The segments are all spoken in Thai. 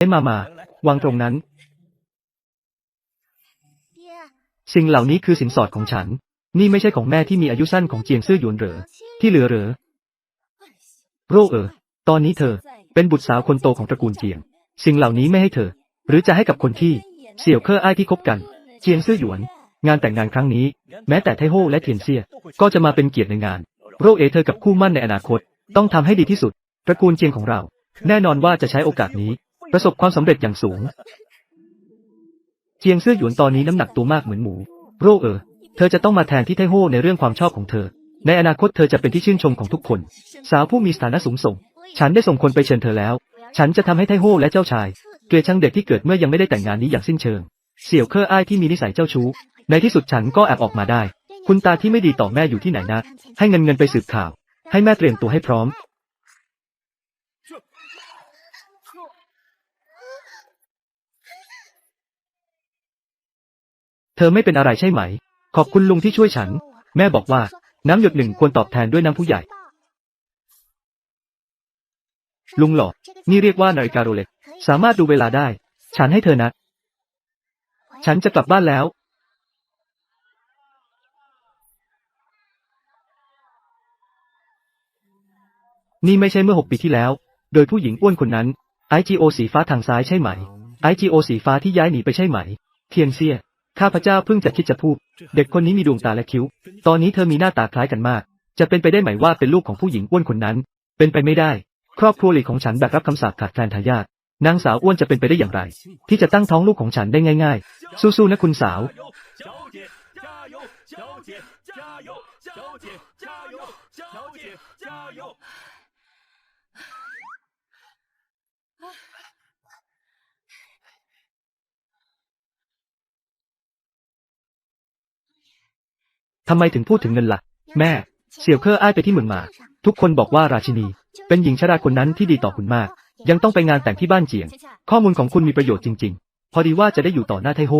เอ้มามาวางตรงนั้น，สิ่งเหล่านี้คือสินสอดของฉัน นี่ไม่ใช่ของแม่ที่มีอายุสั้นของเจียงซื่อหยวนเหรอ ที่เหลือเหรอ โรเออ ตอนนี้เธอ เป็นบุตรสาวคนโตของตระกูลเจียง สิ่งเหล่านี้ไม่ให้เธอ หรือจะให้กับคนที่ เสี่ยวเคออ้ายที่คบกัน เจียงซื่อหยวน งานแต่งงานครั้งนี้ แม้แต่ไทโฮและเทียนเซีย ก็จะมาเป็นเกียรติในงาน โรเอเธอกับคู่มั่นในอนาคต ต้องทำให้ดีที่สุด ตระกูลเจียงของเรา แน่นอนว่าจะใช้โอกาสนี้ ประสบความสำเร็จอย่างสูง เจียงซื่อหยวนตอนนี้น้ำหนักตัวมากเหมือนหมู โรเออ เธอจะต้องมาแทนที่ไทโฮในเรื่องความชอบของเธอ ในอนาคตเธอจะเป็นที่ชื่นชมของทุกคน สาวผู้มีสถานะสูงส่ง ฉันได้ส่งคนไปเชิญเธอแล้ว ฉันจะทำให้ไทโฮและเจ้าชายเกลียดชังเด็กที่เกิดเมื่อยังไม่ได้แต่งงานนี้อย่างสิ้นเชิง เสี่ยวเคออ้ายที่มีนิสัยเจ้าชู้ ในที่สุดฉันก็แอบออกมาได้ คุณตาที่ไม่ดีต่อแม่อยู่ที่ไหนนะ ให้เงินเงินไปสืบข่าว ให้แม่เตรียมตัวให้พร้อม เธอไม่เป็นอะไรใช่ไหม ขอบคุณลุงที่ช่วยฉัน แม่บอกว่า น้ำหยดหนึ่งควรตอบแทนด้วยน้ำผู้ใหญ่ ลุงหล่อ นี่เรียกว่านาฬิกาโรเล็ก สามารถดูเวลาได้ ฉันให้เธอนะ ฉันจะกลับบ้านแล้ว นี่ไม่ใช่เมื่อหกปีที่แล้ว โดยผู้หญิงอ้วนคนนั้น IGO สีฟ้าทางซ้ายใช่ไหม IGO สีฟ้าที่ย้ายหนีไปใช่ไหม เทียนเซีย ข้าพเจ้าเพิ่งจะคิดจะพูด เด็กคนนี้มีดวงตาและคิ้ว ตอนนี้เธอมีหน้าตาคล้ายกันมาก จะเป็นไปได้ไหมว่าเป็นลูกของผู้หญิงอ้วนคนนั้น เป็นไปไม่ได้ ครอบครัวหลีกของฉันแบกรับคำสาปขาดแคลนทายาท นางสาวอ้วนจะเป็นไปได้อย่างไร ที่จะตั้งท้องลูกของฉันได้ง่าย ๆ สู้ๆนะคุณสาว 小姐加油，小姐加油，小姐加油，小姐加油。 ทำไมถึงพูดถึงเงินล่ะ แม่ เสี่ยวเคออ้ายไปที่เมืองมา ทุกคนบอกว่าราชินี เป็นหญิงชราคนนั้นที่ดีต่อคุณมาก ยังต้องไปงานแต่งที่บ้านเจียง ข้อมูลของคุณมีประโยชน์จริง ๆ พอดีว่าจะได้อยู่ต่อหน้าไทโฮ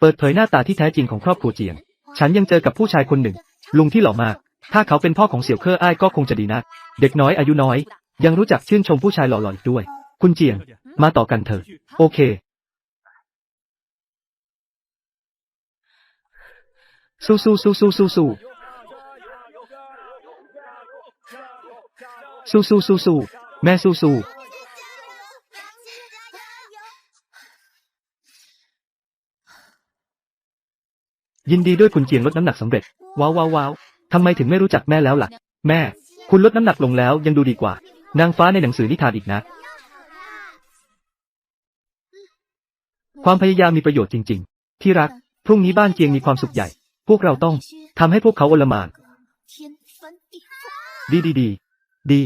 เปิดเผยหน้าตาที่แท้จริงของครอบครัวเจียง ฉันยังเจอกับผู้ชายคนหนึ่ง ลุงที่หล่อมาก ถ้าเขาเป็นพ่อของเสี่ยวเคออ้ายก็คงจะดีนักเด็กน้อยอายุน้อย ยังรู้จักชื่นชมผู้ชายหล่อๆอีกด้วย คุณเจียง มาต่อกันเถอะ โอเค สู้สู้สู้สู้สู้สู้สู้สู้สู้สู้แม่สู้สู้ยินดีด้วยคุณเจียงลดน้ำหนักสำเร็จ ว้าวว้าวว้าวทำไมถึงไม่รู้จักแม่แล้วล่ะ แม่ คุณลดน้ำหนักลงแล้วยังดูดีกว่า นางฟ้าในหนังสือนิทานอีกนะ ความพยายามมีประโยชน์จริง ๆ ที่รัก พรุ่งนี้บ้านเจียงมีความสุขใหญ่ พวกเราต้องทำให้พวกเขาโอลหมาน 天翻地覆。 ดีดีดีดี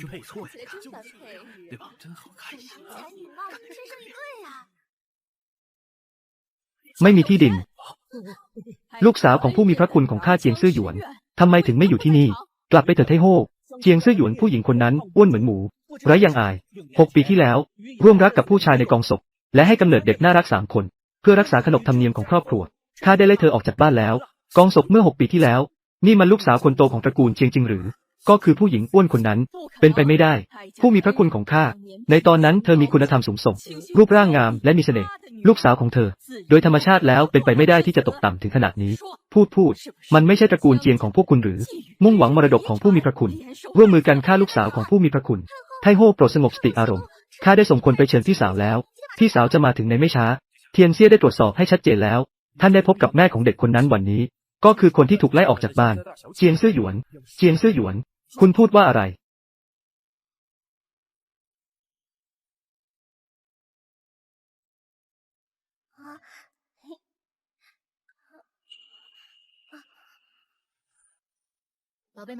真不错呀，真般配，对吧？真好看呀。才女貌，身上一对呀、 ไม่มีที่ดิน ลูกสาวของผู้มีพระคุณของข้าเจียงซื่อหยวน ทำไมถึงไม่อยู่ที่นี่ กลับไปเถิดไทโฮ เจียงซื่อหยวนผู้หญิงคนนั้นอ้วนเหมือนหมูไร้ยังอาย หกปีที่แล้ว ร่วมรักกับผู้ชายในกองศพ และให้กำเนิดเด็กน่ารักสามคน เพื่อรักษาขนบธรรมเนียมของครอบครัวข้าได้ไล่เธอออกจากบ้านแล้ว กองศพเมื่อหกปีที่แล้ว นี่มันลูกสาวคนโตของตระกูลเชียงจริงหรือ ก็คือผู้หญิงอ้วนคนนั้น เป็นไปไม่ได้ ผู้มีพระคุณของข้า ในตอนนั้นเธอมีคุณธรรมสูงส่ง รูปร่างงามและมีเสน่ห์ ลูกสาวของเธอ โดยธรรมชาติแล้วเป็นไปไม่ได้ที่จะตกต่ำถึงขนาดนี้ พูดพูด มันไม่ใช่ตระกูลเจียงของพวกคุณหรือ มุ่งหวังมรดกของผู้มีพระคุณ ร่วมมือกันฆ่าลูกสาวของผู้มีพระคุณ ไทโฮโปรดสงบสติอารมณ์ ข้าได้ส่งคนไปเชิญพี่สาวแล้ว พี่สาวจะมาถึงในไม่ช้า เทียนเซี่ยได้ตรวจสอบให้ชัดเจนแล้ว ท่านได้พบกับแม่ของเด็กคนนั้นวันนี้ ก็คือคนที่ถูกไล่ออกจากบ้าน เจียงซื่อหยวน เจียงซื่อหยวน คุณพูดว่าอะไร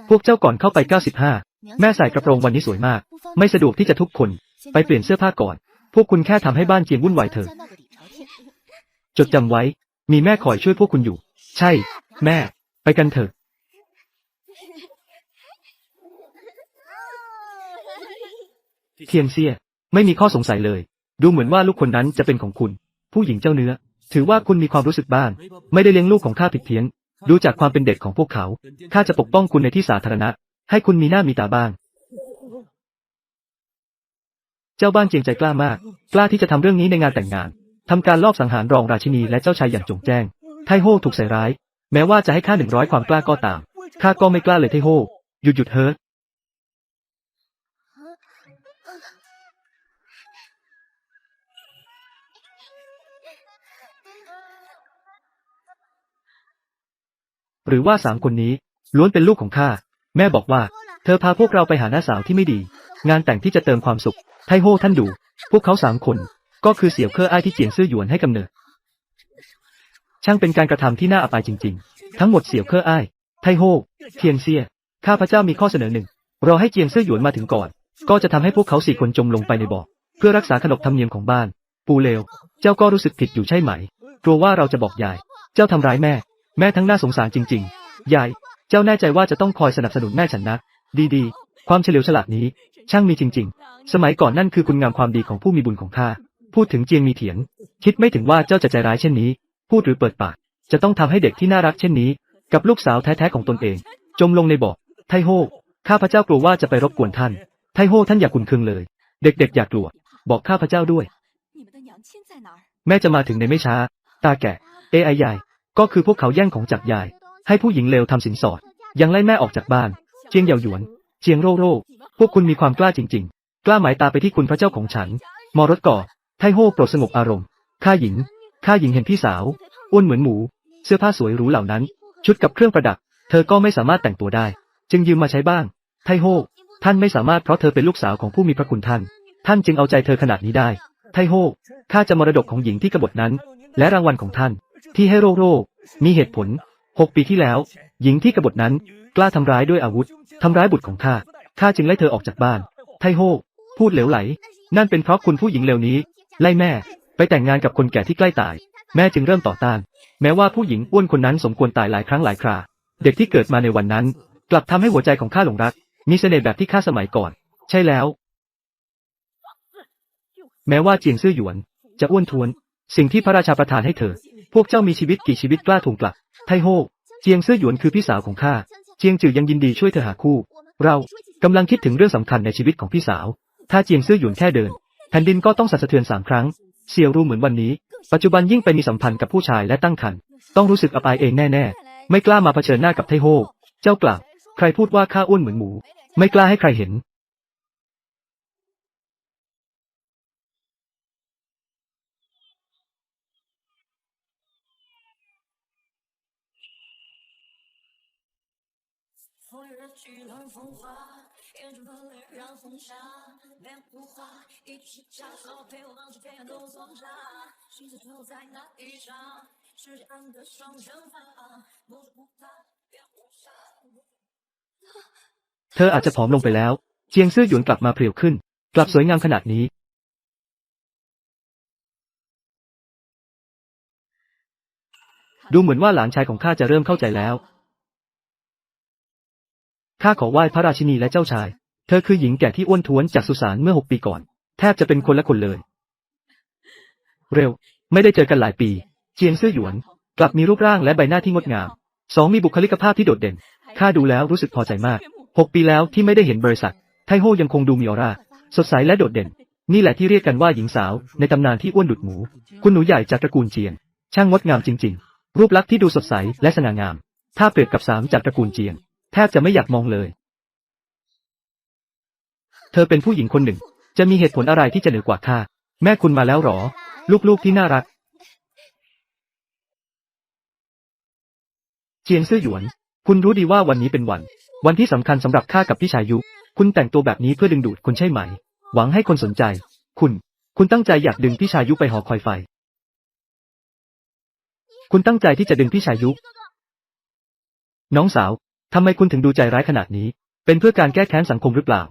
พวกเจ้าก่อนเข้าไป 95 แม่ใส่กระโปรงวันนี้สวยมาก ไม่สะดวกที่จะทุกคน ไปเปลี่ยนเสื้อผ้าก่อน พวกคุณแค่ทำให้บ้านเจียงวุ่นวายเถอะจดจำไว้ มีแม่คอยช่วยพวกคุณอยู่ ใช่ แม่ ไปกันเถอะ เทียนเซีย ไม่มีข้อสงสัยเลย ดูเหมือนว่าลูกคนนั้นจะเป็นของคุณ ผู้หญิงเจ้าเนื้อ ถือว่าคุณมีความรู้สึกบ้าง ไม่ได้เลี้ยงลูกของข้าผิดเพี้ยน ดูจากความเป็นเด็กของพวกเขา ข้าจะปกป้องคุณในที่สาธารณะ ให้คุณมีหน้ามีตาบ้าง จ้าบ้านเจียงใจกล้ามาก กล้าที่จะทำเรื่องนี้ในงานแต่งงานทำการลอบสังหารรองราชินีและเจ้าชายอย่างจงแจ้ง ไทโฮถูกใส่ร้าย แม้ว่าจะให้ค่าหนึ่งร้อยความกล้าก็ตาม ข้าก็ไม่กล้าเลยไทโฮ หยุดหยุดเฮิร์หรือว่าสามคนนี้ล้วนเป็นลูกของข้า แม่บอกว่า เธอพาพวกเราไปหาหน้าสาวที่ไม่ดี งานแต่งที่จะเติมความสุขไทโฮท่านดู พวกเขาสามคน ก็คือเสี่ยวเคออ้ายที่เจียงซื่อหยวนให้กำเนิด ช่างเป็นการกระทำที่น่าอับอายจริง ๆ ทั้งหมดเสี่ยวเคออ้ายไทโฮเทียนเซียข้าพเจ้ามีข้อเสนอหนึ่งรอให้เจียงซื่อหยวนมาถึงก่อน ก็จะทำให้พวกเขาสี่คนจมลงไปในบ่อเพื่อรักษาขนบธรรมเนียมของบ้าน ปูเลว เจ้าก็รู้สึกผิดอยู่ใช่ไหม กลัวว่าเราจะบอกยาย เจ้าทำร้ายแม่ แม่ทั้งน่าสงสารจริง ๆ ยาย เจ้าแน่ใจว่าจะต้องคอยสนับสนุนแม่ฉันนะ ดีๆ ความเฉลียวฉลาดนี้ ช่างมีจริง ๆ สมัยก่อนนั่นคือคุณงามความดีของผู้มีบุญของข้า พูดถึงเจียงมีเถียง คิดไม่ถึงว่าเจ้าจะใจร้ายเช่นนี้ พูดหรือเปิดปาก จะต้องทำให้เด็กที่น่ารักเช่นนี้ กับลูกสาวแท้ๆของตนเอง จมลงในบ่อ ไทโฮ ข้าพเจ้ากลัวว่าจะไปรบกวนท่าน ไทโฮท่านอย่าขุนเคืองเลย เด็กๆ อย่ากลัว บอกข้าพเจ้าด้วย แม่จะมาถึงในไม่ช้า ตาแก่ เอไอยาย ก็คือพวกเขาแย่งของจากยาย ให้ผู้หญิงเลวทำสินสอด ยังไล่แม่ออกจากบ้าน จียงเยาหยวน เจียงโร่โร่พวกคุณมีความกล้าจริง ๆ กล้าหมายตาไปที่คุณพระเจ้าของฉัน มอรดก่อ ไทโฮโปรดสงบอารมณ์ ข้าหญิง ข้าหญิงเห็นพี่สาว อ้วนเหมือนหมู เสื้อผ้าสวยหรูเหล่านั้น ชุดกับเครื่องประดับ เธอก็ไม่สามารถแต่งตัวได้ จึงยืมมาใช้บ้าง ไทโฮ ท่านไม่สามารถเพราะเธอเป็นลูกสาวของผู้มีพระคุณท่าน ท่านจึงเอาใจเธอขนาดนี้ได้ ไทโฮ ข้าจะมรดกของหญิงที่กบฏนั้น และรางวัลของท่าน ที่ให้โรโรมีเหตุผลหกปีที่แล้ว หญิงที่กบฏนั้น กล้าทำร้ายด้วยอาวุธ ทำร้ายบุตรของข้า ข้าจึงไล่เธอออกจากบ้าน ไทโฮ พูดเหลวไหล นั่นเป็นเพราะคุณผู้หญิงเหลวนี้ ไล่แม่ ไปแต่งงานกับคนแก่ที่ใกล้ตาย แม่จึงเริ่มต่อต้าน แม้ว่าผู้หญิงอ้วนคนนั้นสมควรตายหลายครั้งหลายครา เด็กที่เกิดมาในวันนั้น กลับทำให้หัวใจของข้าหลงรัก มีเสน่ห์แบบที่ข้าสมัยก่อน ใช่แล้ว แม้ว่าเจียงซื่อหยวน จะอ้วนท้วน สิ่งที่พระราชาประทานให้เธอ พวกเจ้ามีชีวิตกี่ชีวิตกล้าทวงกลับ ไทโฮ เจียงซื่อหยวนคือพี่สาวของข้า จียงจือยังยินดีช่วยเธอหาคู่ เรากำลังคิดถึงเรื่องสำคัญในชีวิตของพี่สาว ถ้าเจียงซื่อหยวนแค่เดิน แผ่นดินก็ต้องสั่นสะเทือนสามครั้ง เสี่ยวรู้เหมือนวันนี้ ปัจจุบันยิ่งไปมีสัมพันธ์กับผู้ชายและตั้งครรภ์ต้องรู้สึกอับอายเองแน่ๆ ไม่กล้ามาเผชิญหน้ากับไทโฮ เจ้ากล่าว ใครพูดว่าข้าอ้วนเหมือนหมู ไม่กล้าให้ใครเห็น 风日去乱风花，眼中的泪染红纱，脸不花，一句是假说，陪我望着天涯都错杀，心事留在那一刹，世界暗的双刃发，莫说不怕，别无暇。 เธออาจจะผอมลงไปแล้ว เจียงซื่อหยวนกลับมาเพรียวขึ้น กลับสวยงามขนาดนี้ ดูเหมือนว่าหลานชายของข้าจะเริ่มเข้าใจแล้ว ข้าขอไหว้พระราชินีและเจ้าชาย เธอคือหญิงแก่ที่อ้วนท้วนจากสุสานเมื่อหกปีก่อน แทบจะเป็นคนละคนเลย เร็ว ไม่ได้เจอกันหลายปี เจียงซื่อหยวน กลับมีรูปร่างและใบหน้าที่งดงาม สองมีบุคลิกภาพที่โดดเด่น ข้าดูแล้วรู้สึกพอใจมาก หกปีแล้วที่ไม่ได้เห็นบริษัท ไทโฮยังคงดูมีออร่า สดใสและโดดเด่น นี่แหละที่เรียกกันว่าหญิงสาว ในตำนานที่อ้วนดุดหมู คุณหนูใหญ่จากตระกูลเจียง ช่างงดงามจริง ๆ รูปลักษณ์ที่ดูสดใสและสง่างาม ถ้าเปรียบกับสามจากตระกูลเจียง แทบจะไม่อยากมองเลย เธอเป็นผู้หญิงคนหนึ่ง จะมีเหตุผลอะไรที่จะเหนือกว่าข้า แม่คุณมาแล้วหรอ ลูกๆที่น่ารัก เจียงซื่อหยวน คุณรู้ดีว่าวันนี้เป็นวัน วันที่สำคัญสำหรับข้ากับพี่ชายยุ คุณแต่งตัวแบบนี้เพื่อดึงดูดคนใช่ไหม หวังให้คนสนใจ คุณ คุณตั้งใจอยากดึงพี่ชายยุไปหอคอยไฟ คุณตั้งใจที่จะดึงพี่ชายยุน้องสาว ทำไมคุณถึงดูใจร้ายขนาดนี้ เป็นเพื่อการแก้แค้นสังคมหรือเปล่า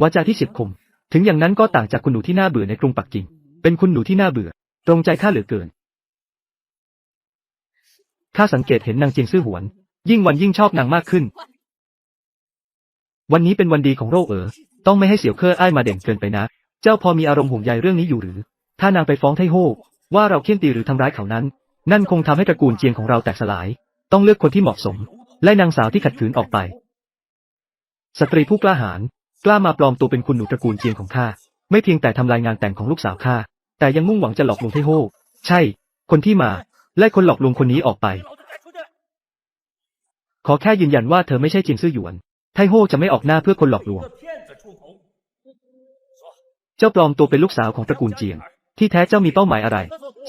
วาจาที่เฉียบคม ถึงอย่างนั้นก็ต่างจากคุณหนูที่น่าเบื่อในกรุงปักกิ่ง เป็นคุณหนูที่น่าเบื่อ ตรงใจข้าเหลือเกิน ข้าสังเกตเห็นนางเจียงซื่อหวน ยิ่งวันยิ่งชอบนางมากขึ้น วันนี้เป็นวันดีของโรคเอ๋อ ต้องไม่ให้เสี่ยวเคออ้ายมาเด่นเกินไปนะ เจ้าพอมีอารมณ์ห่วงใยเรื่องนี้อยู่หรือ ถ้านางไปฟ้องไทโฮว่าเราเคี่ยนตีหรือทำร้ายเขานั้น นั่นคงทำให้ตระกูลเจียงของเราแตกสลาย ต้องเลือกคนที่เหมาะสม ไล่นางสาวที่ขัดขืนออกไป สตรีผู้กล้าหาญกล้ามาปลอมตัวเป็นคุณหนูตระกูลเจียงของข้า ไม่เพียงแต่ทำลายงานแต่งของลูกสาวข้า แต่ยังมุ่งหวังจะหลอกลวงไทโฮใช่ คนที่มาไล่คนหลอกลวงคนนี้ออกไป ขอแค่ยืนยันว่าเธอไม่ใช่เจียงซื่อหยวน ไทโฮจะไม่ออกหน้าเพื่อคนหลอกลวง เจ้าปลอมตัวเป็นลูกสาวของตระกูลเจียง ที่แท้เจ้ามีเป้าหมายอะไร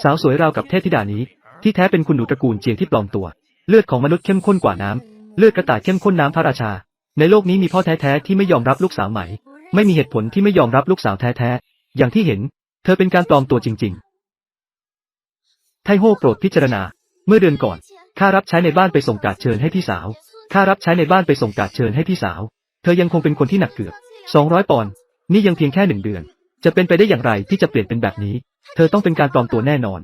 สาวสวยราวกับเทพธิดานี้ ที่แท้เป็นคุณหนูตระกูลเจียงที่ปลอมตัว เลือดของมนุษย์เข้มข้นกว่าน้ำ เลือดกระต่ายเข้มข้นน้ำพระราชา ในโลกนี้มีพ่อแท้ๆที่ไม่ยอมรับลูกสาวใหม่ ไม่มีเหตุผลที่ไม่ยอมรับลูกสาวแท้ๆ อย่างที่เห็น เธอเป็นการปลอมตัวจริง ๆ ไทโฮโปรดพิจารณา เมื่อเดือนก่อน ข้ารับใช้ในบ้านไปส่งการเชิญให้พี่สาว ข้ารับใช้ในบ้านไปส่งการเชิญให้พี่สาว เธอยังคงเป็นคนที่หนักเกือบ200ปอนด์ นี่ยังเพียงแค่หนึ่งเดือน จะเป็นไปได้อย่างไรที่จะเปลี่ยนเป็นแบบนี้ เธอต้องเป็นการปลอมตัวแน่นอน